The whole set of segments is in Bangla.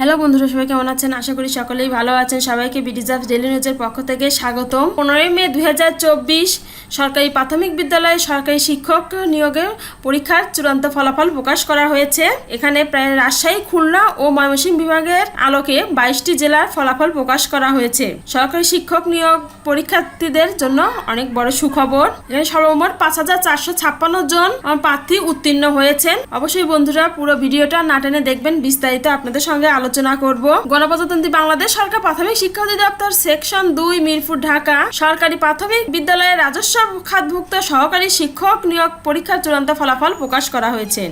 হ্যালো বন্ধুরা, সবাই কেমন আছেন? আশা করি সকলেই ভালো আছেন। সবাইকে বিডিজাব ডেলি নিউজের পক্ষ থেকে স্বাগতম। পনেরোই মে দু হাজার চব্বিশ, সরকারি প্রাথমিক বিদ্যালয়ে সরকারি শিক্ষক নিয়োগের পরীক্ষার চূড়ান্ত ফলাফল প্রকাশ করা হয়েছে। এখানে প্রায় রাজশাহী, খুলনা ও ময়মনসিংহ বিভাগের আলোকে বাইশটি জেলার ফলাফল প্রকাশ করা হয়েছে। সরকারি শিক্ষক নিয়োগ পরীক্ষার্থীদের জন্য অনেক বড় সুখবর। এখানে সর্বমোট পাঁচ হাজার চারশো ছাপ্পান্ন জন প্রার্থী উত্তীর্ণ হয়েছেন। অবশ্যই বন্ধুরা, পুরো ভিডিওটা না টেনে দেখবেন, বিস্তারিত আপনাদের সঙ্গে আলোচনা করব। গণপ্রজাতন্ত্রী বাংলাদেশ সরকার প্রাথমিক শিক্ষা অধিদপ্তর সেকশন দুই, মিরপুর, ঢাকা। সরকারি প্রাথমিক বিদ্যালয়ের রাজস্ব খাতভুক্ত সহকারী শিক্ষক নিয়োগ পরীক্ষার চূড়ান্ত ফলাফল প্রকাশ করা হয়েছে।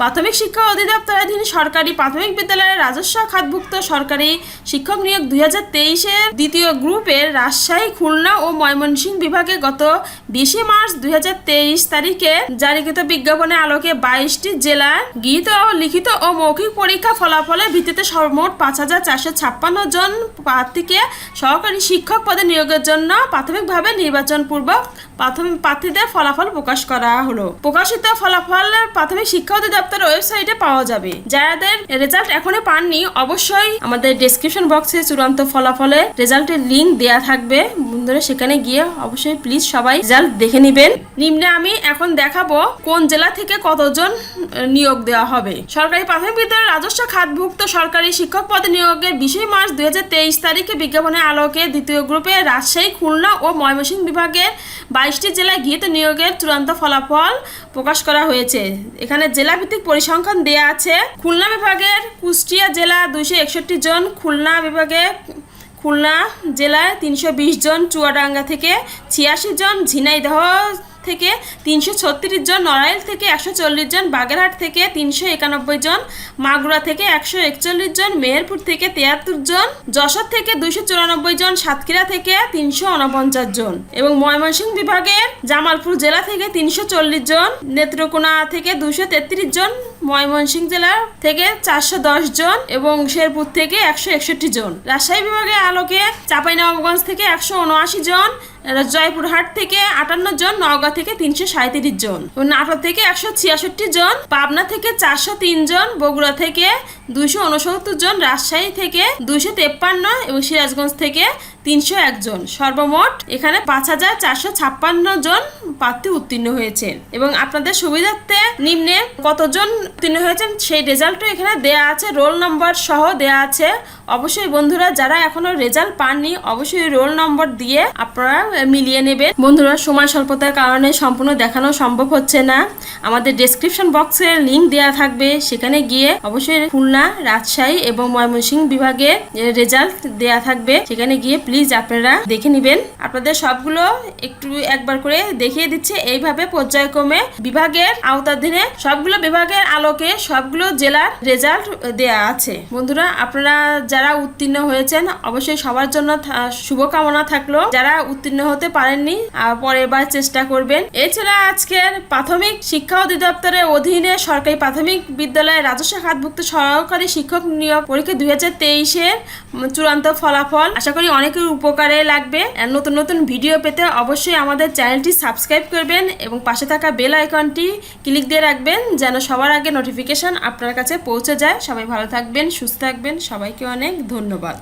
প্রাথমিক শিক্ষা অধিদপ্তর অধিদপ্তরাধীন সরকারি প্রাথমিক বিদ্যালয়ের রাজস্ব খাতভুক্ত সরকারি শিক্ষক নিয়োগ দুই হাজার তেইশের দ্বিতীয় গ্রুপের রাজশাহী, খুলনা ও ময়মনসিংহ বিভাগে গত বিশে মার্চ দুই হাজার তেইশ তারিখে জারিকৃত বিজ্ঞাপনে আলোকে বাইশটি জেলার ও লিখিত ও মৌখিক পরীক্ষা ফলাফলের ভিত্তিতে সর্বমোট পাঁচ হাজার চারশো ছাপ্পান্ন জন প্রার্থীকে সহকারী শিক্ষক পদে নিয়োগের জন্য প্রাথমিকভাবে নির্বাচন পূর্বক প্রাথমিক প্রার্থীদের ফলাফল প্রকাশ করা হলো প্রকাশিত ফলাফল প্রাথমিক শিক্ষা অধিদপ্তরের ওয়েবসাইটে পাওয়া যাবে যাদের রেজাল্ট এখনও পাননি অবশ্যই আমাদের ডেসক্রিপশন বক্সে চূড়ান্ত ফলাফলে রেজাল্টের লিংক দেয়া থাকবে বন্ধুরা সেখানে গিয়ে অবশ্যই প্লিজ সবাই রেজাল্ট দেখে নেবেন নিম্নে আমি এখন দেখাবো কোন জেলা থেকে কতজন নিয়োগ দেওয়া হবে সরকারি প্রাথমিক বিদ্যালয়ের রাজস্ব খাতভুক্ত সরকারি শিক্ষক পদে নিয়োগের বিশে মার্চ দুই তারিখে বিজ্ঞাপনের আলোকে দ্বিতীয় গ্রুপে রাজশাহী, খুলনা ও ময়মনসিংহ বিভাগের বাইশটি জেলায় গৃহীত নিয়োগের চূড়ান্ত ফলাফল প্রকাশ করা হয়েছে। এখানে জেলাভিত্তিক পরিসংখ্যান দেয়া আছে। খুলনা বিভাগের কুষ্টিয়া জেলা দুইশো একষট্টি জন, খুলনা বিভাগে খুলনা জেলায় তিনশো বিশ জন, চুয়াডাঙ্গা থেকে ছিয়াশি জন, ঝিনাইদহ থেকে তিনশো ছত্রিশ জন, নড়াইল থেকে একশো চল্লিশ জন, বাগেরহাট থেকে তিনশো একানব্বই জন, মাগুরা থেকে একশো একচল্লিশ জন, মেহেরপুর থেকে তিয়াত্তর জন, যশোর থেকে দুইশো চুরানব্বই জন, সাতক্ষীরা থেকে তিনশো উনপঞ্চাশ জন এবং ময়মনসিংহ বিভাগের জামালপুর জেলা থেকে তিনশো চল্লিশ জন, নেত্রকোনা থেকে দুশো তেত্রিশ জন, ময়মনসিংহ জেলা থেকে চারশো দশ জন এবং শেরপুর থেকে একশো একষট্টি জন। রাজশাহী বিভাগের আলোকে চাঁপাইনবাবগঞ্জ থেকে একশো উনআশি জন জয়পুরহাট থেকে আটান্ন জন, নওগাঁ থেকে তিনশো সাঁত্রিশ জন। নাটোর থেকে একশো ছিয়াষট্টি জন, পাবনা থেকে চারশো তিন জন, বগুড়া থেকে দুইশো উনসত্তর জন রাজশাহী থেকে দুইশো তেপ্পান্ন এবং সিরাজগঞ্জ থেকে তিনশো একজন সর্বমোট এখানে পাঁচ হাজার চারশো ছাপ্পান্ন জন প্রার্থী উত্তীর্ণ হয়েছেন। এবং আপনাদের সুবিধার্থে নিম্নে কতজন উত্তীর্ণ হয়েছেন সেই রেজাল্টও এখানে দেয়া আছে, রোল নম্বর সহ দেয়া আছে। অবশ্যই বন্ধুরা, যারা এখনও রেজাল্ট পাননি, অবশ্যই রোল নম্বর দিয়ে আপনারা মিলিয়ে নেবেন। বন্ধুরা, সময় স্বল্পতার কারণে সম্পূর্ণ দেখানো সম্ভব হচ্ছে না। আমাদের ডেসক্রিপশন বক্সে লিঙ্ক দেওয়া থাকবে, সেখানে গিয়ে অবশ্যই খুলনা, রাজশাহী এবং ময়মনসিংহ বিভাগে রেজাল্ট দেয়া থাকবে, সেখানে গিয়ে প্লিজ আপনারা দেখে নেবেন। আপনাদের সবগুলো একটু একবার করে দেখিয়ে দিচ্ছে। এইভাবে পর্যায়ক্রমে বিভাগের আওতাধীনে সবগুলো বিভাগের আলোকে সবগুলো জেলার রেজাল্ট দেয়া আছে। বন্ধুরা, আপনারা যারা উত্তীর্ণ হয়েছেন, অবশ্যই সবার জন্য শুভকামনা থাকল। যারা উত্তীর্ণ হতে পারেননি পরের বার চেষ্টা করবেন। এছাড়া আজকের প্রাথমিক শিক্ষা অধিদপ্তরের অধীনে সরকারি প্রাথমিক বিদ্যালয়ের রাজস্ব খাতভুক্ত সহকারী শিক্ষক নিয়োগ পরীক্ষা দুই হাজার তেইশের চূড়ান্ত ফলাফল। আশা করি অনেকের উপকারে লাগবে। নতুন নতুন ভিডিও পেতে অবশ্যই আমাদের চ্যানেলটি সাবস্ক্রাইব করবেন এবং পাশে থাকা বেল আইকনটি ক্লিক দিয়ে রাখবেন যেন সবার আগে নোটিফিকেশন আপনার কাছে পৌঁছে যায়। সবাই ভালো থাকবেন, সুস্থ থাকবেন। সবাইকে অনেক ধন্যবাদ।